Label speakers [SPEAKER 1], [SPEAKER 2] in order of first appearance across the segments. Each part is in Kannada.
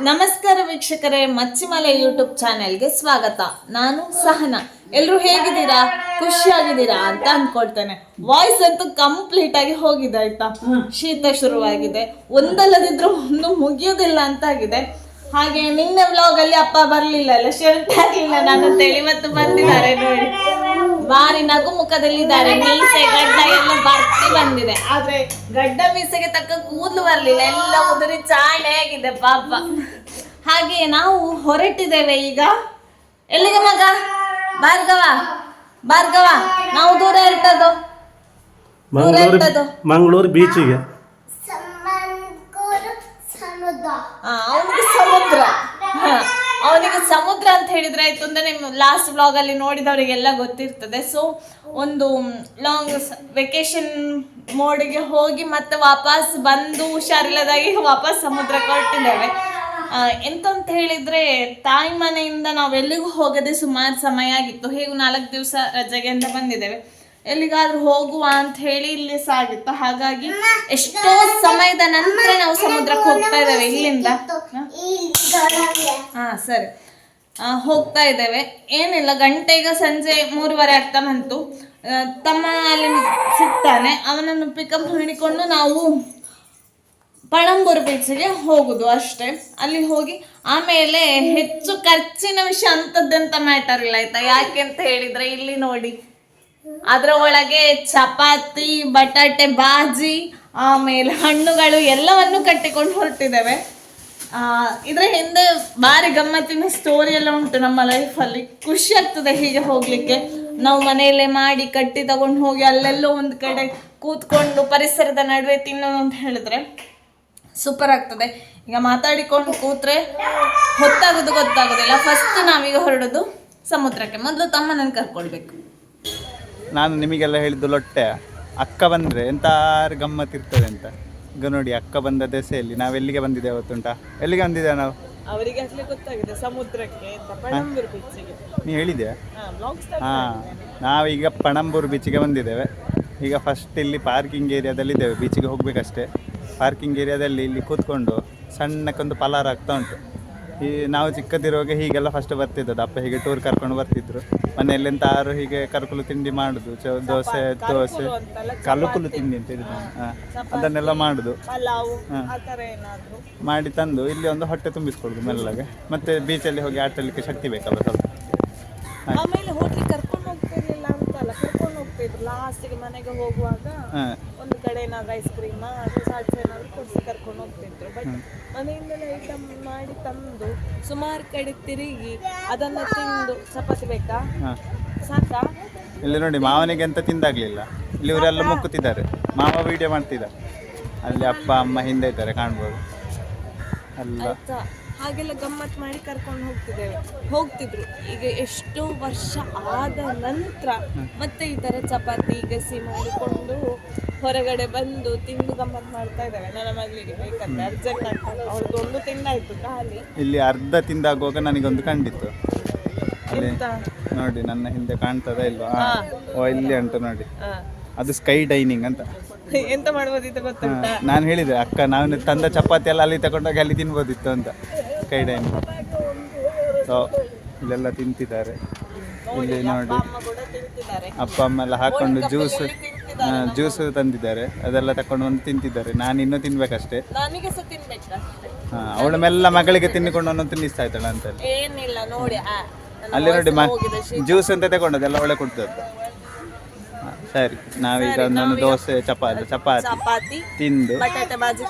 [SPEAKER 1] ನಮಸ್ಕಾರ ವೀಕ್ಷಕರೇ ಮಚ್ಚಿಮಲೆ ಯೂಟ್ಯೂಬ್ ಚಾನೆಲ್ಗೆ ಸ್ವಾಗತ. ನಾನು ಸಹನ. ಎಲ್ಲರೂ ಹೇಗಿದ್ದೀರಾ? ಖುಷಿಯಾಗಿದ್ದೀರಾ ಅಂತ ಅನ್ಕೊಳ್ತೇನೆ ವಾಯ್ಸ್ ಅಂತೂ ಕಂಪ್ಲೀಟ್ ಆಗಿ ಹೋಗಿದೆ ಆಯ್ತಾ? ಶೀತ ಶುರುವಾಗಿದೆ. ಒಂದಲ್ಲದಿದ್ರು ಒಂದು ಮುಗಿಯೋದಿಲ್ಲ ಅಂತ ಆಗಿದೆ. ಹಾಗೆ ನಿನ್ನೆ ವ್ಲಾಗ್ ಅಲ್ಲಿ ಅಪ್ಪ ಬರ್ಲಿಲ್ಲ ಅಲ್ಲ? ಶರ್ಟ್ ಆಗ್ಲಿಲ್ಲ ನಾನು ಅಂತೇಳಿ ಮತ್ತು ಬಂದಿದ್ದಾರೆ ನೋಡಿ. ಬಾರಿ ನಗು ಮುಖದಲ್ಲಿದ್ದಾರೆ. ಮೀಸೆ ಗಡ್ಡ ಎಲ್ಲ ಬರ್ತಿ ಬಂದಿದೆ. ಆದ್ರೆ ಗಡ್ಡ ಮೀಸೆಗೆ ತಕ್ಕ ಕೂದಲು ಬರ್ಲಿಲ್ಲ. ಎಲ್ಲ ಉದುರಿ ಚಾಳೆ ಆಗಿದೆ ಪಾಪ. ಹಾಗೆ ನಾವು ಹೊರಟಿದ್ದೇವೆ ಈಗ. ಎಲ್ಲಿಗೆ ಮಗ? ಭಾರ್ಗವ ಭಾರ್ಗವ ನಾವು ದೂರ ಇರ್ತದೋ
[SPEAKER 2] ಮಂಗಳೂರು
[SPEAKER 1] ಇರ್ತದೋ
[SPEAKER 2] ಮಂಗಳೂರು ಬೀಚಿಗೆ.
[SPEAKER 1] ಅವನಿಗೆ ಸಮುದ್ರ. ಅವನಿಗೆ ಸಮುದ್ರ ಅಂತ ಹೇಳಿದ್ರೆ ಆಯ್ತು ಅಂದ್ರೆ ನಿಮ್ಮ ಲಾಸ್ಟ್ ಬ್ಲಾಗ್ ಅಲ್ಲಿ ನೋಡಿದವರಿಗೆಲ್ಲ ಗೊತ್ತಿರ್ತದೆ. ಸೊ ಒಂದು ಲಾಂಗ್ ವೆಕೇಶನ್ ಮೋಡಿಗೆ ಹೋಗಿ ಮತ್ತೆ ವಾಪಸ್ ಬಂದು ಹುಷಾರಿಲ್ಲದಾಗಿ ವಾಪಸ್ ಸಮುದ್ರ ಕೊಟ್ಟಿದ್ದೇವೆ. ಎಂತಂತ ಎಂತ ಅಂತ ಹೇಳಿದ್ರೆ ತಾಯಿ ಮನೆಯಿಂದ ನಾವು ಎಲ್ಲಿಗೂ ಹೋಗದೆ ಸುಮಾರು ಸಮಯ ಆಗಿತ್ತು. ಹೇಗೂ ನಾಲ್ಕು ದಿವಸ ರಜೆಗೆ ಅಂತ ಬಂದಿದ್ದೇವೆ. ಎಲ್ಲಿಗಾದ್ರೂ ಹೋಗುವ ಅಂತ ಹೇಳಿ ಇಲ್ಲಿ ಸಾಗಿತ್ತು. ಹಾಗಾಗಿ ಎಷ್ಟೋ ಸಮಯದ ನಂತರ ನಾವು ಸಮುದ್ರಕ್ಕೆ ಹೋಗ್ತಾ ಇದ್ದೇವೆ. ಇಲ್ಲಿಂದ. ಹಾ? ಸರಿ. ಹೋಗ್ತಾ ಇದ್ದೇವೆ. ಏನಿಲ್ಲ ಗಂಟೆ ಈಗ ಸಂಜೆ ಮೂರುವರೆ ಆಗ್ತಾ ಬಂತು. ತಮ್ಮ ಅಲ್ಲಿ ಸಿಗ್ತಾನೆ. ಅವನನ್ನು ಪಿಕಪ್ ಹಿಡಿಕೊಂಡು ನಾವು ಪಣಂಬೂರು ಬೀಚ್ಗೆ ಹೋಗುದು ಅಷ್ಟೇ. ಅಲ್ಲಿ ಹೋಗಿ ಆಮೇಲೆ ಹೆಚ್ಚು ಖರ್ಚಿನ ವಿಷಯ ಅಂಥದ್ದೆಂತ ಮ್ಯಾಟರ್ ಇಲ್ಲ ಆಯ್ತಾ? ಯಾಕೆ ಅಂತ ಹೇಳಿದ್ರೆ ಇಲ್ಲಿ ನೋಡಿ. ಅದರ ಒಳಗೆ ಚಪಾತಿ, ಬಟಾಟೆ, ಬಾಜಿ, ಆಮೇಲೆ ಹಣ್ಣುಗಳು ಎಲ್ಲವನ್ನು ಕಟ್ಟಿಕೊಂಡು ಹೊರಟಿದ್ದೇವೆ. ಇದರ ಹಿಂದೆ ಭಾರಿ ಗಮ್ಮತ್ತಿನ ಸ್ಟೋರಿ ಎಲ್ಲ ಉಂಟು ನಮ್ಮ ಲೈಫಲ್ಲಿ ಖುಷಿ ಆಗ್ತದೆ ಹೀಗೆ ಹೋಗಲಿಕ್ಕೆ. ನಾವು ಮನೆಯಲ್ಲೇ ಮಾಡಿ ಕಟ್ಟಿ ತಗೊಂಡು ಹೋಗಿ ಅಲ್ಲೆಲ್ಲೋ ಒಂದು ಕಡೆ ಕೂತ್ಕೊಂಡು ಪರಿಸರದ ನಡುವೆ ತಿನ್ನೋದು ಅಂತ ಹೇಳಿದ್ರೆ ಸೂಪರ್ ಆಗ್ತದೆ. ಈಗ ಮಾತಾಡಿಕೊಂಡು ಕೂತ್ರೆ ಹೊತ್ತಾಗೋದು ಗೊತ್ತಾಗೋದಿಲ್ಲ. ಫಸ್ಟ್ ನಾವೀಗ ಹೊರಡೋದು ಸಮುದ್ರಕ್ಕೆ. ಮೊದಲು ತಮ್ಮನನ್ನು ಕರ್ಕೊಳ್ಬೇಕು.
[SPEAKER 3] ನಾನು ನಿಮಗೆಲ್ಲ ಹೇಳಿದ್ದು ಲೊಟ್ಟೆ. ಅಕ್ಕ ಬಂದರೆ ಎಂತಾರು ಗಮ್ಮತ್ ಇರ್ತದೆ ಅಂತ. ಈಗ ನೋಡಿ ಅಕ್ಕ ಬಂದ ದೆಸೆಯಲ್ಲಿ ನಾವು ಎಲ್ಲಿಗೆ ಬಂದಿದ್ದೇವೆ ಗೊತ್ತುಂಟಾ ಎಲ್ಲಿಗೆ ಬಂದಿದ್ದೇವೆ ನಾವು?
[SPEAKER 1] ಅವರಿಗೆ ಅಸಲಿ ಗೊತ್ತಾಗಿದೆ ಸಮುದ್ರಕ್ಕೆ ಪಣಂಬೂರು ಬೀಚಿಗೆ
[SPEAKER 3] ನೀವು
[SPEAKER 1] ಹೇಳಿದೆ
[SPEAKER 3] ಹಾಂ ನಾವೀಗ ಪಣಂಬೂರು ಬೀಚಿಗೆ ಬಂದಿದ್ದೇವೆ. ಈಗ ಫಸ್ಟ್ ಇಲ್ಲಿ ಪಾರ್ಕಿಂಗ್ ಏರಿಯಾದಲ್ಲಿ ಇದ್ದೇವೆ ಬೀಚಿಗೆ ಹೋಗಬೇಕಷ್ಟೇ. ಪಾರ್ಕಿಂಗ್ ಏರಿಯಾದಲ್ಲಿ ಇಲ್ಲಿ ಕೂತ್ಕೊಂಡು ಸಣ್ಣಕ್ಕೊಂದು ಪಲಾರ ಆಗ್ತಾ ಉಂಟು. ಈ ನಾವು ಚಿಕ್ಕದಿರುವಾಗ ಹೀಗೆಲ್ಲ ಫಸ್ಟ್ ಬರ್ತಿದ್ದದ್ದು. ಅಪ್ಪ ಹೀಗೆ ಟೂರ್ ಕರ್ಕೊಂಡು ಬರ್ತಿದ್ರು. ಮನೆಯಲ್ಲಿ ಎಂತಾರು ಹೀಗೆ ಕರ್ಕುಲು ತಿಂಡಿ ಮಾಡುದು. ಚ ದೋಸೆ ದೋಸೆ ಕಲುಕುಲು ತಿಂಡಿ ಅಂತ ಹೇಳಿದ್ರು ಹಾಂ ಅದನ್ನೆಲ್ಲ ಮಾಡುದು. ಮಾಡಿ ತಂದು ಇಲ್ಲಿ ಒಂದು ಹೊಟ್ಟೆ ತುಂಬಿಸ್ಕೊಳ್ಳೋದು ಮೆಲ್ಲಗೆ. ಮತ್ತೆ ಬೀಚಲ್ಲಿ ಹೋಗಿ ಆಟಲಿಕ್ಕೆ ಶಕ್ತಿ ಬೇಕಲ್ಲ ಸ್ವಲ್ಪ
[SPEAKER 1] ಆಮೇಲೆ ಹೋಟ್ಲಿಗೆ ಕರ್ಕೊಂಡು ಹೋಗ್ತಿರ್ಲಿಲ್ಲ ಅಂತಲ್ಲ ಕರ್ಕೊಂಡು ಹೋಗ್ತಿದ್ರು ಲಾಸ್ಟಿಗೆ ಮನೆಗೆ ಹೋಗುವಾಗ ಒಂದು ಕಡೆ ಏನಾದ್ರು ಐಸ್ ಕ್ರೀಮ್ ಚಾಟ್ಸ್ ಏನಾದ್ರು ಕೊಡಿಸಿ ಕರ್ಕೊಂಡು ಹೋಗ್ತಿದ್ರು. ಬಟ್ ಮನೆಯಿಂದಲೇ ಐಟಮ್ ಮಾಡಿ ತಂದು ಸುಮಾರು ಕಡೆ ತಿರುಗಿ ಅದನ್ನ ತಿಂದು ಚಪಾತಿ ಬೇಕಾ? ಸಾಕಾ?
[SPEAKER 3] ಇಲ್ಲಿ ನೋಡಿ ಮಾವನಿಗೆ ಅಂತ ತಿಂದಾಗ್ಲಿಲ್ಲ. ಇಲ್ಲಿ ಇವರೆಲ್ಲ ಮುಕ್ಕುತ್ತಿದ್ದಾರೆ. ಮಾವ ವಿಡಿಯೋ ಮಾಡ್ತಿದ್ದಾರೆ. ಅಲ್ಲಿ ಅಪ್ಪ ಅಮ್ಮ ಹಿಂದೆ ಇದ್ದಾರೆ ಕಾಣ್ಬೋದು. ಅಲ್ಲ.
[SPEAKER 1] ಹಾಗೆಲ್ಲ ಗಮ್ಮತ್ತು ಮಾಡಿ ಕರ್ಕೊಂಡು ಹೋಗ್ತಿದ್ದೇವೆ. ಹೋಗ್ತಿದ್ರು. ಈಗ ಎಷ್ಟೋ ವರ್ಷ ಆದ ನಂತರ ಮತ್ತೆ ಈ ಥರ ಚಪಾತಿ ಗಸಿ ಮಾಡಿಕೊಂಡು ಹೊರಗಡೆ ಬಂದು ತಿಂದು ಗಮ್ಮತ್ ಮಾಡ್ತಾ ಇದ್ದಾವೆ. ನನ್ನ ಮಗಳಿಗೆ ಬೇಕಂದ್ರೆ ಅರ್ಜೆಂಟ್ ಆಗ್ತದೆ ಅವಳದ್ದು ಒಂದು ತಿಂದಾಯ್ತು ಖಾಲಿ.
[SPEAKER 3] ಇಲ್ಲಿ ಅರ್ಧ ತಿಂದಾಗುವಾಗ ನನಗೊಂದು ಕಂಡಿತ್ತು. ನೋಡಿ ನನ್ನ ಹಿಂದೆ ಕಾಣ್ತದ ಇಲ್ವಾ? ಓ ಇಲ್ಲಿ ಉಂಟು ನೋಡಿ. ಅದು ಸ್ಕೈ ಡೈನಿಂಗ್ ಅಂತ.
[SPEAKER 1] ಎಂತ ಮಾಡ್ಬೋದಿತ್ತು ಗೊತ್ತುಂಟಾ?
[SPEAKER 3] ನಾನು ಹೇಳಿದೆ ಅಕ್ಕ ನಾನು ತಂದ ಚಪಾತಿ ಎಲ್ಲ ಅಲ್ಲಿ ತಗೊಂಡೋಗಿ ಅಲ್ಲಿ ತಿನ್ಬೋದಿತ್ತು ಅಂತ. ಸ್ಕೈ ಡೈಮ್ ಸೊ ಇಲ್ಲೆಲ್ಲ ತಿಂತಿದ್ದಾರೆ. ಇಲ್ಲಿ ನೋಡಿ ಅಪ್ಪ ಅಮ್ಮ ಎಲ್ಲ ಹಾಕೊಂಡು ಜ್ಯೂಸ್ ಜ್ಯೂಸ್ ತಂದಿದ್ದಾರೆ. ಅದೆಲ್ಲ ತಕೊಂಡು ಬಂದು ತಿಂತಿದ್ದಾರೆ. ನಾನು ಇನ್ನೂ ತಿನ್ಬೇಕಷ್ಟೇ. ಹಾಂ ಅವಳ ಮೆಲ್ಲ ಮಗಳಿಗೆ ತಿನ್ನಿಕೊಂಡು ಒಂದೊಂದು ತಿನ್ನಿಸ್ತಾ ಇದ್ದಾಳೆ ಅಂತ ಅಲ್ಲಿ ನೋಡಿ ಮ ಜ್ಯೂಸ್ ಅಂತ ತಗೊಂಡದ್ದು ಎಲ್ಲ ಒಳ್ಳೆ ಕೊಡ್ತದ್ದು ಸರಿ ನಾವೀಗ ಒಂದೊಂದು ದೋಸೆ ಚಪಾತಿ ಚಪಾತಿ ತಿಂದು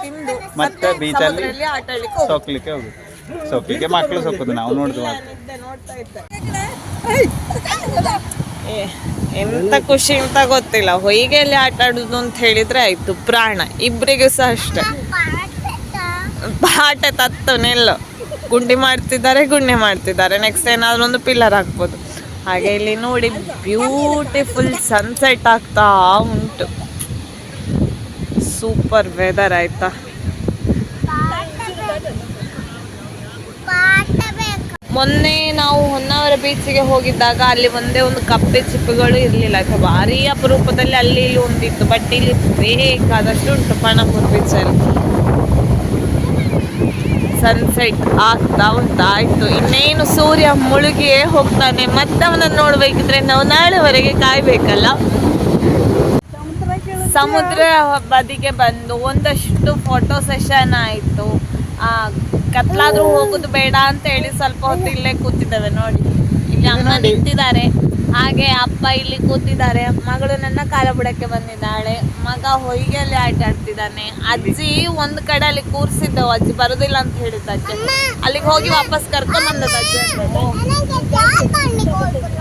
[SPEAKER 1] ತಿಂದು
[SPEAKER 3] ಮತ್ತೆ ಬೀಚಲ್ಲಿ ಸೊಕ್ಲಿಕ್ಕೆ ಹೋಗುದು ಸೊಕ್ಲಿಕ್ಕೆ ಮಕ್ಕಳು ಸೊಪ್ಪದು ನಾವು
[SPEAKER 1] ನೋಡಿದ್ವಿ ಎಂತ ಖುಷಿ ಅಂತ ಗೊತ್ತಿಲ್ಲ. ಹೊಯ್ಗೆಯಲ್ಲಿ ಆಟ ಆಡುದು ಅಂತ ಹೇಳಿದ್ರೆ ಆಯ್ತು ಪ್ರಾಣ. ಇಬ್ಬರಿಗೂ ಸಹ ಅಷ್ಟೇ. ಬಾಟೆ ತತ್ತು ನಿಲ್ಲು. ಗುಂಡಿ ಮಾಡ್ತಿದ್ದಾರೆ ಗುಂಡಿ ಮಾಡ್ತಿದ್ದಾರೆ. ನೆಕ್ಸ್ಟ್ ಏನಾದ್ರು ಒಂದು ಪಿಲ್ಲರ್ ಹಾಕ್ಬೋದು. ಹಾಗೆ ಇಲ್ಲಿ ನೋಡಿ ಬ್ಯೂಟಿಫುಲ್ ಸನ್ಸೆಟ್ ಆಗ್ತಾ ಉಂಟು. ಸೂಪರ್ ವೆದರ್ ಆಯ್ತಾ. ಮೊನ್ನೆ ನಾವು ಹೊನ್ನಾವರ ಬೀಚಿಗೆ ಹೋಗಿದ್ದಾಗ ಅಲ್ಲಿ ಒಂದೇ ಒಂದು ಕಪ್ಪೆ ಚಿಪ್ಪುಗಳು ಇರಲಿಲ್ಲ. ಭಾರಿ ಅಪರೂಪದಲ್ಲಿ ಅಲ್ಲಿ ಇಲ್ಲಿ ಒಂದಿತ್ತು ಬಟ್ ಇಲ್ಲಿ ಬೇಕಾದಷ್ಟು ಉಂಟು ಪಣಪುರ ಬೀಚಲ್ಲಿ ಸನ್ಸೆಟ್ ಆಗ್ತಾ ಉಂಟಾಯ್ತು. ಇನ್ನೇನು ಸೂರ್ಯ ಮುಳುಗಿಯೇ ಹೋಗ್ತಾನೆ. ಮತ್ತೆ ಅವನನ್ನು ನೋಡಬೇಕಿದ್ರೆ ನಾವು ನಾಳೆವರೆಗೆ ಕಾಯಬೇಕಲ್ಲ? ಸಮುದ್ರ ಬದಿಗೆ ಬಂದು ಒಂದಷ್ಟು ಫೋಟೋ ಸೆಷನ್ ಆಯಿತು. ಕತ್ಲಾದ್ರೂ ಹೋಗುದು ಬೇಡ ಅಂತ ಹೇಳಿ ಸ್ವಲ್ಪ ಹೊತ್ತು ಇಲ್ಲೇ ಕೂತಿದ್ದೇವೆ ನೋಡಿ. ಇಲ್ಲಿ ಅಮ್ಮ ನಿಂತಿದ್ದಾರೆ. ಹಾಗೆ ಅಪ್ಪ ಇಲ್ಲಿ ಕೂತಿದ್ದಾರೆ. ಮಗಳು ನನ್ನ ಕಾಲ ಬುಡಕ್ಕೆ ಬಂದಿದ್ದಾಳೆ. ಮಗ ಹೊಯ್ಗೆಯಲ್ಲಿ ಆಟ ಆಡ್ತಿದ್ದಾನೆ. ಅಜ್ಜಿ ಒಂದ್ ಕಡೆ ಅಲ್ಲಿ ಕೂರ್ಸಿದ್ದವು. ಅಜ್ಜಿ ಬರುದಿಲ್ಲ ಅಂತ ಹೇಳಿದ್ದ ಅಜ್ಜಿ. ಅಲ್ಲಿಗೆ ಹೋಗಿ ವಾಪಸ್ ಕರ್ಕೊಂಡ್ ಬಂದದ ಅಜ್ಜಿ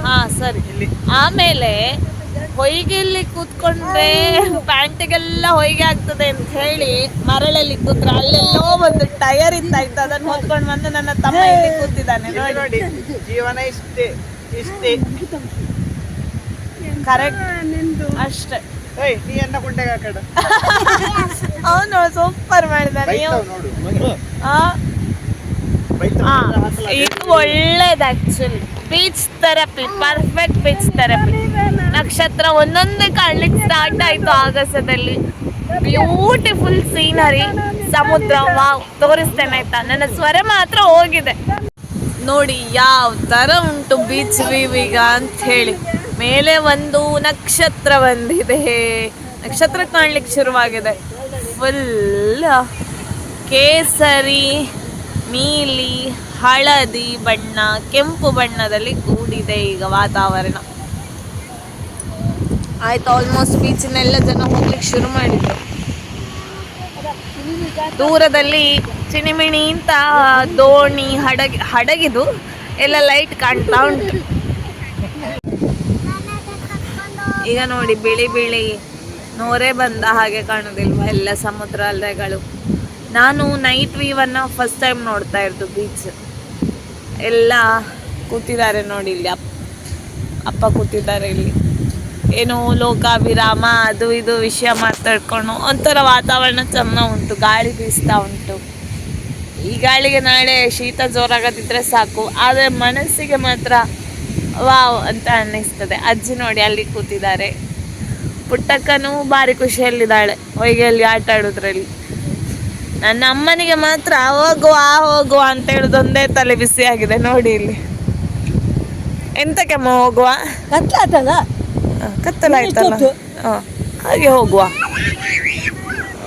[SPEAKER 1] ಹಾ ಸರಿ. ಆಮೇಲೆ ಹೊಯ್ಗೆಯಲ್ಲಿ ಕೂತ್ಕೊಂಡ್ರೆ ಪ್ಯಾಂಟಿಗೆಲ್ಲ ಹೊಯ್ಗೆ ಆಗ್ತದೆ ಅಂತ ಹೇಳಿ ಮರಳಲ್ಲಿ ಕೂತ್ರ ಅಲ್ಲೆಲ್ಲೋ ಒಂದು ಟೈರ್ ಇಂದ ಇತ್ತು ಅದನ್ನ ಹೊತ್ಕೊಂಡು ಬಂದು ನನ್ನ ತಮ್ಮ ಇಲ್ಲಿ ಕೂತಿದ್ದಾನೆ ನೋಡಿ.
[SPEAKER 3] ನೋಡಿ ಜೀವನ ಇಷ್ಟೇ ಇಷ್ಟೇ.
[SPEAKER 1] ಕರೆಕ್ಟ್ ಅಷ್ಟೇ.
[SPEAKER 3] ಏಯ್ ನೀ ಎನ್ನ ಕುಂಟೆಗೆ ಹಾಕಡ?
[SPEAKER 1] ಅವನು ಸೂಪರ್ ಆ, ಇದು ಒಳ್ಳೇದು actually beach therapy perfect beach therapy ನಕ್ಷತ್ರ ಒಂದೊಂದೇ ಕಾಣ್ಲಿಕ್ಕೆ ಸ್ಟಾರ್ಟ್ ಆಯ್ತು ಆಗಸದಲ್ಲಿ. ಬ್ಯೂಟಿಫುಲ್ ಸೀನರಿ ಸಮುದ್ರ, ವಾವ್, ತೋರಿಸ್ತೇನೆ ಆಯ್ತಾ? ನನ್ನ ಸ್ವರ ಮಾತ್ರ ಹೋಗಿದೆ. ನೋಡಿ, ಯಾವ ತರ ಉಂಟು ಬೀಚ್ ವ್ಯೂ ಈಗ ಅಂತ ಹೇಳಿ ಮೇಲೆ ಒಂದು ನಕ್ಷತ್ರ ಬಂದಿದೆ. ನಕ್ಷತ್ರ ಕಾಣ್ಲಿಕ್ಕೆ ಶುರುವಾಗಿದೆ. ಫುಲ್ ಕೇಸರಿ, ನೀಲಿ, ಹಳದಿ ಬಣ್ಣ, ಕೆಂಪು ಬಣ್ಣದಲ್ಲಿ ಕೂಡಿದೆ ಈಗ ವಾತಾವರಣ. ಆಯ್ತು ಆಲ್ಮೋಸ್ಟ್ ಬೀಚಿನೆಲ್ಲ ಜನ ಹೋಗ್ಲಿಕ್ಕೆ ಶುರು ಮಾಡಿದ್ರು. ದೂರದಲ್ಲಿ ಚಿಣಿಮಿಣಿ ಅಂತ ದೋಣಿ ಹಡಗಿ, ಹಡಗಿದು ಎಲ್ಲ ಲೈಟ್ ಕಾಣ್ತಾ ಉಂಟು. ಈಗ ನೋಡಿ, ಬಿಳಿ ಬಿಳಿ ನೋರೆ ಬಂದ ಹಾಗೆ ಕಾಣೋದಿಲ್ವ ಎಲ್ಲ ಸಮುದ್ರ ಅಲೆಗಳು ನಾನು ನೈಟ್ ವ್ಯೂವನ್ನು ಫಸ್ಟ್ ಟೈಮ್ ನೋಡ್ತಾ ಇರೋದು ಬೀಚ್ ಎಲ್ಲ ಕೂತಿದ್ದಾರೆ ನೋಡಿ ಇಲ್ಲಿ ಅಪ್ಪ ಅಪ್ಪ ಕೂತಿದ್ದಾರೆ ಇಲ್ಲಿ. ಏನೋ ವಿರಾಮ ಅದು ಇದು ವಿಷಯ ಮಾತಾಡ್ಕೊಂಡು ಒಂಥರ ವಾತಾವರಣ ಚೆನ್ನ ಉಂಟು ಗಾಳಿ ಬೀಸ್ತಾ ಉಂಟು. ಈ ಗಾಳಿಗೆ ನಾಳೆ ಶೀತ ಜೋರಾಗದಿದ್ರೆ ಸಾಕು ಆದರೆ ಮನಸ್ಸಿಗೆ ಮಾತ್ರ ವಾವ್ ಅಂತ ಅನ್ನಿಸ್ತದೆ. ಅಜ್ಜಿ ನೋಡಿ ಅಲ್ಲಿ ಕೂತಿದ್ದಾರೆ. ಪುಟ್ಟಕ್ಕನೂ ಭಾರಿ ಖುಷಿಯಲ್ಲಿದ್ದಾಳೆ ಹೊಯ್ಗೆಯಲ್ಲಿ ಆಟ ಆಡೋದ್ರಲ್ಲಿ. ನನ್ನ ಅಮ್ಮನಿಗೆ ಮಾತ್ರ ಹೋಗುವ ಹೋಗುವ ಅಂತ ಹೇಳೋದೊಂದೇ ತಲೆ ಬಿಸಿ ಆಗಿದೆ ನೋಡಿ ಇಲ್ಲಿ. ಎಂತಕ್ಕೆಮ್ಮ ಹೋಗುವ?
[SPEAKER 2] ಕತ್ಲಾತಲ್ಲ
[SPEAKER 1] ಹ, ಕತ್ತಲಾಯ್ತಲ್ಲ ಹಾಗೆ ಹೋಗುವ.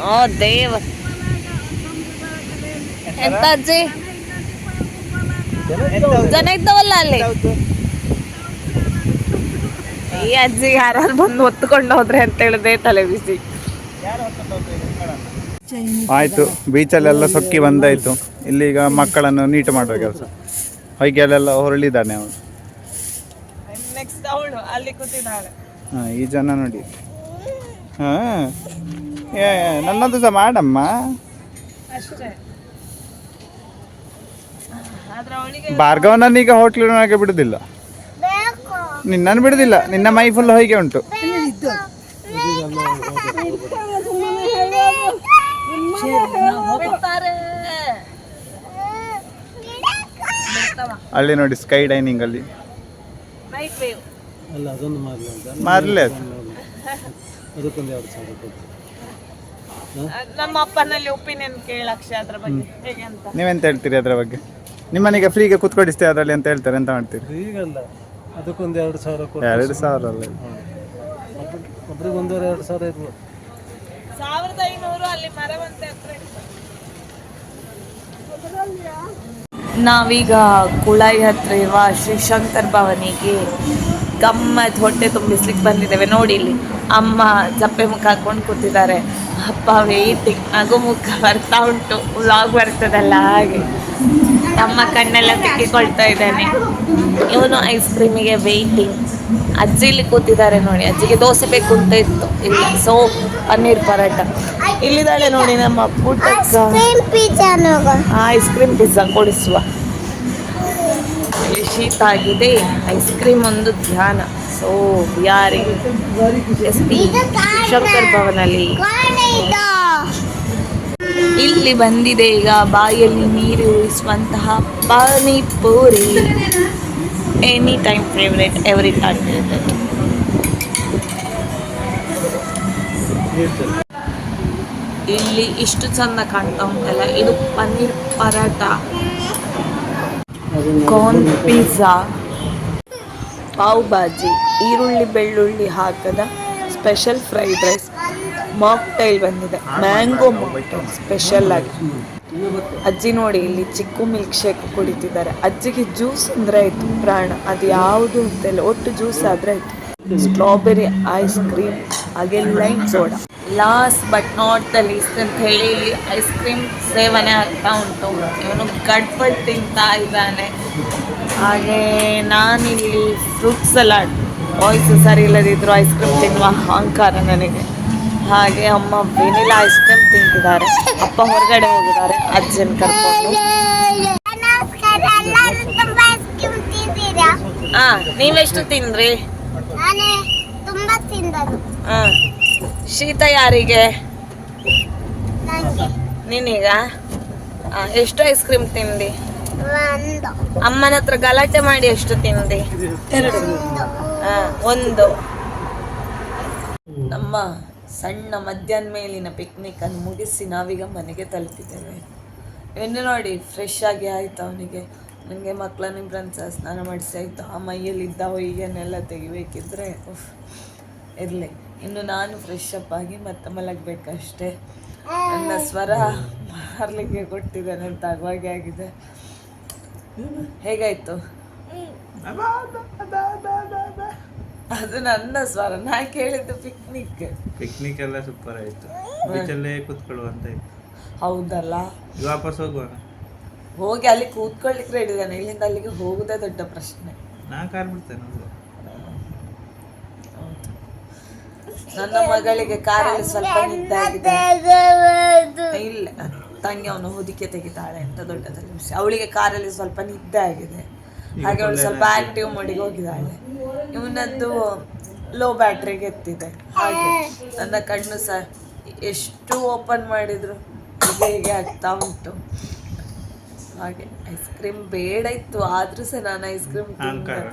[SPEAKER 1] ಓ ದೇವ. ಎಂತ ಅಜ್ಜಿ? ಜನ ಇದ್ದವಲ್ಲ ಅಲ್ಲಿ? ಈ ಅಜ್ಜಿ ಯಾರು ಬಂದು ಹೊತ್ಕೊಂಡು ಹೋದ್ರೆ ಅಂತ ಹೇಳಿದೆ ತಲೆ ಬಿಸಿ.
[SPEAKER 3] ಆಯ್ತು ಬೀಚಲ್ಲೆಲ್ಲ ಸೊಕ್ಕಿ ಬಂದಾಯ್ತು. ಇಲ್ಲಿ ಈಗ ಮಕ್ಕಳನ್ನು ನೀಟ್ ಮಾಡುವ ಕೆಲಸ. ಹೊಯ್ಗೆಲೆಲ್ಲ ಹೊರಳಿದ್ದಾನೆ ಅವನು.
[SPEAKER 1] ನೆಕ್ಸ್ಟ್ ಅವಳು ಅಲ್ಲಿ ಕೂತಿದ್ದಾಳೆ.
[SPEAKER 3] ಹಾ ಈ ಜನ ನೋಡಿ. ಹಾಂ ಏ ನನ್ನದು ಸಹ ಮಾಡಮ್ಮ.
[SPEAKER 1] ಅಷ್ಟೇ. ಆದ್ರೆ ಅವಳಿಗೆ
[SPEAKER 3] ಭಾರ್ಗವನನ್ನು ಈಗ ಹೋಟ್ಲಿನೊಳಗೆ ಬಿಡುದಿಲ್ಲ. ನಿನ್ನನ್ನು ಬಿಡುದಿಲ್ಲ. ನಿನ್ನ ಮೈ ಫುಲ್ ಹೊಯ್ಗೆ ಉಂಟು.
[SPEAKER 1] ಬಿಡ್ತಾರೆ
[SPEAKER 3] ಅಲ್ಲಿ ನೋಡಿ ಸ್ಕೈ ಡೈನಿಂಗ್ ಅಲ್ಲಿ.
[SPEAKER 1] ನೈಟ್ ವೇವ್
[SPEAKER 2] ಅಲ್ಲ ಅದೊಂದು ಮಾರಲಿ ಅಂತ.
[SPEAKER 3] ಮಾರ್ಲೆ ಅದು.
[SPEAKER 2] ಅದಕ್ಕೊಂದು ಎರಡು ಸಾವಿರ ಕೊಟ್ಟು.
[SPEAKER 1] ನಮ್ಮ ಅಪ್ಪನಲ್ಲಿ ಒಪಿನಿಯನ್ ಕೇಳಕ್ಷ ಅದ್ರ ಬಗ್ಗೆ. ಹೇಗೆ ಅಂತ.
[SPEAKER 3] ನೀವೆಂತ ಹೇಳ್ತೀರಿ ಅದರ ಬಗ್ಗೆ? ನಿಮ್ಮನಿಗೆ ಫ್ರೀಗೆ ಕುತ್ಕೊಡಿಸ್ತೇವೆ ಅದರಲ್ಲಿ ಅಂತ ಹೇಳ್ತಾರೆ ಎಂತ ಮಾಡ್ತೀರಿ?
[SPEAKER 2] ಈಗಲ್ಲ ಅದಕ್ಕೊಂದು ಎರಡು ಸಾವಿರ ಕೊಟ್ಟು.
[SPEAKER 3] ಎರಡು ಸಾವಿರ ಅಲ್ಲ.
[SPEAKER 2] ಒಬ್ರಿಗೆ ಒಂದೂವರೆ ಎರಡು ಸಾವಿರ ಇರ್ಬೋದು.
[SPEAKER 1] ಸಾವಿರದ ಐನೂರು ಅಲ್ಲಿ ಮರವಂತೆ ಹತ್ರ ಇತ್ತು. ನಾವೀಗ ಕುಳಾಯಿ ಹತ್ರ ಇರುವ ಶ್ರೀ ಶಂಕರ್ ಭವನಿಗೆ ಗಮ್ಮತ್ ಹೊಟ್ಟೆ ತುಂಬಿಸ್ಲಿಕ್ಕೆ ಬಂದಿದ್ದೇವೆ. ನೋಡಿ ಇಲ್ಲಿ ಅಮ್ಮ ಜಪ್ಪೆ ಮುಖ ಹಾಕೊಂಡು ಕೂತಿದ್ದಾರೆ. ಅಪ್ಪ ವೇಟಿಂಗ್ ನಗು ಮುಖ ಬರ್ತಾ ಉಂಟು. ವ್ಲಾಗ್ ಬರ್ತದಲ್ಲ ಹಾಗೆ. ತಮ್ಮ ಕಣ್ಣೆಲ್ಲ ತಿಕ್ಕಿಕೊಳ್ತಾ ಇದ್ದಾನೆ. ಇವನು ಐಸ್ ಕ್ರೀಮಿಗೆ ವೇಟಿಂಗ್ ಅಜ್ಜಿ ಇಲ್ಲಿ ಕೂತಿದ್ದಾರೆ ನೋಡಿ. ಅಜ್ಜಿಗೆ ದೋಸೆ ಬೇಕು ಅಂತ ಇತ್ತು. ಇಲ್ಲ ಸೊ ಪನ್ನೀರ್ ಪರಾಟ ಇಲ್ಲಿದ್ದಾಳೆ ನೋಡಿ ನಮ್ಮ ಪುಟ್ಟಕ್ಕ. ಐಸ್ ಕ್ರೀಮ್ ಪಿಜ್ಜಾ ಕೊಡಿಸುವ. ಶೀತ ಆಗಿದೆ. ಐಸ್ ಕ್ರೀಮ್ ಒಂದು ಧ್ಯಾನ. ಸೊ ಯಾರಿ ಎಸ್ ಪಿ ಶಂಕರ್ ಭವನಲ್ಲಿ ಇಲ್ಲಿ ಬಂದಿದೆ ಈಗ ಬಾಯಲ್ಲಿ ನೀರು ಉಳಿಸುವಂತಹ panipuri. Any time favourite every time favourite ಇಲ್ಲಿ ಇಷ್ಟು ಚಂದ ಕಾಣ್ತಾ ಉಂಟಲ್ಲ, ಇದು ಪನ್ನೀರ್ ಪರಾಟ ಕಾರ್ನ್ ಪಿಜ್ಜಾ ಪಾವ್ ಬಾಜಿ ಈರುಳ್ಳಿ ಬೆಳ್ಳುಳ್ಳಿ ಹಾಕದ ಸ್ಪೆಷಲ್ ಫ್ರೈಡ್ ರೈಸ್ ಮಾಕ್ಟೈಲ್ ಬಂದಿದೆ. ಮ್ಯಾಂಗೋ ಮಾಕ್ಟೈಲ್ ಸ್ಪೆಷಲ್ ಆಗಿ. ಅಜ್ಜಿ ನೋಡಿ ಇಲ್ಲಿ ಚಿಕ್ಕು ಮಿಲ್ಕ್ ಶೇಕ್ ಕುಡಿತಿದ್ದಾರೆ. ಅಜ್ಜಿಗೆ ಜ್ಯೂಸ್ ಅಂದ್ರೆ ಆಯ್ತು ಪ್ರಾಣ. ಅದು ಯಾವುದು ಅಂತಿಲ್ಲ ಒಟ್ಟು ಜ್ಯೂಸ್ ಆದ್ರೆ ಆಯ್ತು. ಸ್ಟ್ರಾಬೆರಿ ಐಸ್ ಕ್ರೀಮ್ ಹಾಗೆ lime soda last but not the least ಅಂತ ಹೇಳಿ ಐಸ್ ಕ್ರೀಮ್ ಸೇವನೆ ಆಗ್ತಾ ಉಂಟು. ಇವನು ಗಡ್ಬಡ್ ತಿಂತಾ ಇದ್ದಾನೆ. ಹಾಗೆ ನಾನಿಲ್ಲಿ ಫ್ರೂಟ್ ಸಲಾಡ್ ವಾಯ್ಸ್ ಸರಿ ಇಲ್ಲದಿದ್ರು ಐಸ್ ಕ್ರೀಮ್ ತಿನ್ನುವ ಅಹಂಕಾರ ನನಗೆ. ಹಾಗೆ ಅಮ್ಮ ವೆನಿಲಾ ಐಸ್ ಕ್ರೀಮ್ ತಿಂತಿದ್ದಾರೆ. ಅಪ್ಪ ಹೊರಗಡೆ ಹೋಗಿದ್ದಾರೆ ಅಜ್ಜನ ಕರ್ಕೊಂಡು. ಹಾ ನೀವೆಷ್ಟು ತಿಂದ್ರಿ? ಹಾ ಶೀತ ಯಾರಿಗೆ?
[SPEAKER 4] ನನಗೆ?
[SPEAKER 1] ಎಷ್ಟು ಐಸ್ ಕ್ರೀಮ್ ತಿಂದಿ?
[SPEAKER 4] ಒಂದು.
[SPEAKER 1] ಅಮ್ಮನ ಹತ್ರ ಗಲಾಟೆ ಮಾಡಿ ಎಷ್ಟು ತಿಂದಿ? ಒಂದು. ನಮ್ಮ ಸಣ್ಣ ಮಧ್ಯಾಹ್ನ ಮೇಲಿನ ಪಿಕ್ನಿಕ್ ಅನ್ನು ಮುಗಿಸಿ ನಾವೀಗ ಮನೆಗೆ ತಲುಪಿದ್ದೇವೆ. ಇನ್ನು ನೋಡಿ ಫ್ರೆಶ್ ಆಗಿ ಆಯ್ತು ಅವನಿಗೆ. ನನಗೆ ಮಕ್ಕಳನ್ನ ನಿಮ್ಮ ಸಹ ಸ್ನಾನ ಮಾಡಿಸಿ ಆಯಿತು. ಆ ಮೈಯಲ್ಲಿದ್ದ ಈಗೇನೆಲ್ಲ ತೆಗಿಬೇಕಿದ್ರೆ ಇರಲಿ. ಇನ್ನು ನಾನು ಫ್ರೆಶ್ ಅಪ್ ಆಗಿ ಮತ್ತೆ ಮಲಗಬೇಕಷ್ಟೇ. ನನ್ನ ಸ್ವರ ಮಾರ್ಲಿಕ್ಕೆ ಕೊಟ್ಟಿದ್ದೇನೆ ಅಂತ ಆಗುವಾಗೆ ಆಗಿದೆ. ಹೇಗಾಯ್ತು? ಅದು ನನ್ನ ಸ್ವರ ನಾ ಕೇಳಿದ್ದು ಪಿಕ್ನಿಕ್
[SPEAKER 3] ಪಿಕ್ನಿಕ್ ಎಲ್ಲ ಸೂಪರ್ ಆಯಿತು. ಬೀಚಲ್ಲೇ ಕೂತ್ಕೊಳ್ಳುವಂತ ಇತ್ತು.
[SPEAKER 1] ಹೌದಲ್ಲ?
[SPEAKER 3] ವಾಪಸ್ ಹೋಗುವ?
[SPEAKER 1] ಹೋಗಿ ಅಲ್ಲಿ ಕೂತ್ಕೊಳ್ಳಿಕ್ಕೆ ರೆಡಿ ಇದ್ದಾನೆ. ಇಲ್ಲಿಂದ ಅಲ್ಲಿಗೆ ಹೋಗುದೇ ದೊಡ್ಡ ಪ್ರಶ್ನೆ.
[SPEAKER 3] ನಾ ಕಾರ್ ಬಿಡ್ತೇನೆ ಹೋಗುವ
[SPEAKER 1] ಹೌದು. ನನ್ನ ಮಗಳಿಗೆ ಕಾರಲ್ಲಿ ಸ್ವಲ್ಪ ನಿದ್ದೆ ಆಗಿದೆ ಇಲ್ಲ ತಂಗಿ ಅವನು ಹೊದಿಕೆ ತೆಗಿತಾಳೆ ಅಂತ ದೊಡ್ಡದಲ್ಲಿ ವಿಷಯ ಅವಳಿಗೆ ಕಾರಲ್ಲಿ ಸ್ವಲ್ಪ ನಿದ್ದೆ ಆಗಿದೆ ಹಾಗೆ ಅವಳು ಸ್ವಲ್ಪ ಆಕ್ಟಿವ್ ಮೋಡಿಗೆ ಹೋಗಿದ್ದಾಳೆ. ಇವನದ್ದು ಲೋ ಬ್ಯಾಟ್ರಿಗೆ ಎತ್ತಿದೆ. ಹಾಗೆ ನನ್ನ ಕಣ್ಣು ಸಹ ಎಷ್ಟು ಓಪನ್ ಮಾಡಿದ್ರು ಹೀಗೆ ಆಗ್ತಾ ಉಂಟು. ಹಾಗೆ ಐಸ್ ಕ್ರೀಮ್ ಬೇಡ ಇತ್ತು ಆದ್ರೂ ಸಹ ನಾನು ಐಸ್ ಕ್ರೀಮ್
[SPEAKER 3] ಅಹಂಕಾರ.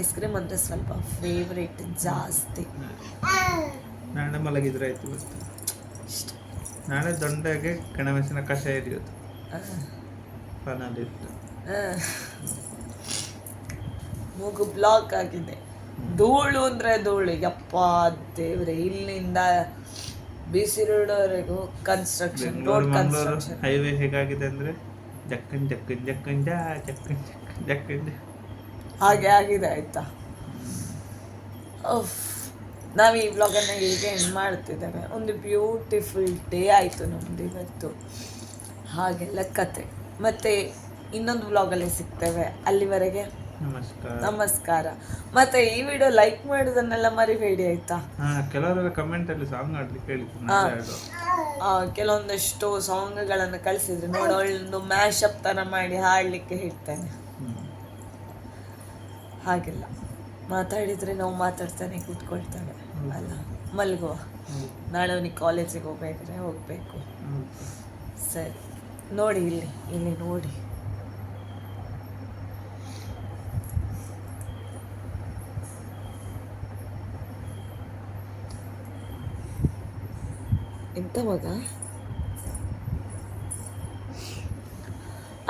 [SPEAKER 1] ಐಸ್ ಕ್ರೀಮ್ ಅಂದ್ರೆ ಸ್ವಲ್ಪ ಫೇವ್ರೇಟ್ ಜಾಸ್ತಿ.
[SPEAKER 3] ನಾಳೆ ಮಲಗಿದ್ರೆ ಆಯ್ತು ಇಷ್ಟ. ನಾಳೆ ದೊಂಡಗೆ ಕಣಮೆಸಿನ ಕಷಾಯ ಇರಿಯೋದು ಫನಲ್ಲಿಟ್ಟು
[SPEAKER 1] ಆ. ಮೂಗು ಬ್ಲಾಕ್ ಆಗಿದೆ. ಧೂಳು ಅಂದ್ರೆ ಧೂಳು. ಯಪ್ಪ ದೇವ್ರೆ ಇಲ್ಲಿಂದ ಬಿಸಿರುಡವರೆಗೂ ಕನ್ಸ್ಟ್ರಕ್ಷನ್ ರೋಡ್ ಕನ್ಸ್ಟ್ರಕ್ಷನ್
[SPEAKER 3] ಹೈವೇ ಹೇಗಾಗಿದೆ ಅಂದ್ರೆ ಜಕ್ಕನ್ ಜಕ್ಕನ್ ಜಕ್ಕನ್ ಜಾ ಜಕ್ಕನ್ ಜಕ್ಕನ್ ಜಕ್ಕನ್ ಜಾ.
[SPEAKER 1] ಹಾಗೆ ಆಗಿದೆ ಆಯ್ತಾ. ನಾವು ಈ ಬ್ಲಾಗನ್ನು ಹೀಗೆ ಎಂಡ್ ಮಾಡ್ತಿದ್ದೇವೆ. ಒಂದು ಬ್ಯೂಟಿಫುಲ್ ಡೇ ಆಯಿತು ನಮ್ದು ಇವತ್ತು. ಹಾಗೆಲ್ಲ ಕತೆ ಮತ್ತೆ ಇನ್ನೊಂದು ಬ್ಲಾಗಲ್ಲಿ ಸಿಗ್ತೇವೆ. ಅಲ್ಲಿವರೆಗೆ
[SPEAKER 3] ನಮಸ್ಕಾರ.
[SPEAKER 1] ಮತ್ತೆ ಈ ವಿಡಿಯೋ ಲೈಕ್ ಮಾಡೋದನ್ನೆಲ್ಲ ಮರಿಬೇಡಿ ಆಯ್ತಾ?
[SPEAKER 3] ಕೆಲವರೆಲ್ಲ ಕಮೆಂಟ್ ಅಲ್ಲಿ ಸಾಂಗ್ ಆಡ್ಲಿಕ್ಕೆ
[SPEAKER 1] ಕೆಲವೊಂದಷ್ಟು ಸಾಂಗ್ಗಳನ್ನು ಕಳಿಸಿದ್ರೆ. ನೋಡಿ ಅವಳೊಂದು ಮ್ಯಾಶ್ ಅಪ್ ಥರ ಮಾಡಿ ಹಾಡಲಿಕ್ಕೆ ಹೇಳ್ತೇನೆ. ಹಾಗೆಲ್ಲ. ಮಾತಾಡಿದರೆ ನಾವು ಮಾತಾಡ್ತಾನೆ ಕೂತ್ಕೊಳ್ತಾನೆ ಅಲ್ಲ ಮಲಗುವ ನಾಳೆ ಅವನಿಗೆ ಕಾಲೇಜಿಗೆ ಹೋಗ್ಬೇಕಾದ್ರೆ ಹೋಗಬೇಕು. ಸರಿ. ನೋಡಿ ಇಲ್ಲಿ ಇಲ್ಲಿ ನೋಡಿ. ಎಂತ ಮಗ?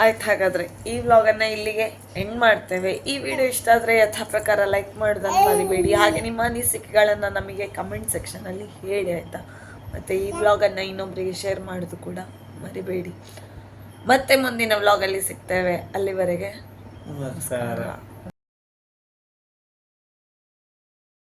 [SPEAKER 1] ಆಯ್ತು ಹಾಗಾದ್ರೆ ಈ ವ್ಲಾಗನ್ನು ಇಲ್ಲಿಗೆ ಎಂಡ್ ಮಾಡ್ತೇವೆ. ಈ ವಿಡಿಯೋ ಇಷ್ಟ ಆದ್ರೆ ಯಥಾ ಪ್ರಕಾರ ಲೈಕ್ ಮಾಡೋದನ್ನು ಮರಿಬೇಡಿ. ಹಾಗೆ ನಿಮ್ಮ ಅನಿಸಿಕೆಗಳನ್ನು ನಮಗೆ ಕಮೆಂಟ್ ಸೆಕ್ಷನಲ್ಲಿ ಹೇಳಿ ಆಯಿತಾ? ಮತ್ತು ಈ ವ್ಲಾಗನ್ನು ಇನ್ನೊಬ್ಬರಿಗೆ ಶೇರ್ ಮಾಡೋದು ಕೂಡ ಮರಿಬೇಡಿ. ಮತ್ತೆ ಮುಂದಿನ ವ್ಲಾಗಲ್ಲಿ ಸಿಗ್ತೇವೆ. ಅಲ್ಲಿವರೆಗೆ
[SPEAKER 3] ನಮಸ್ಕಾರ.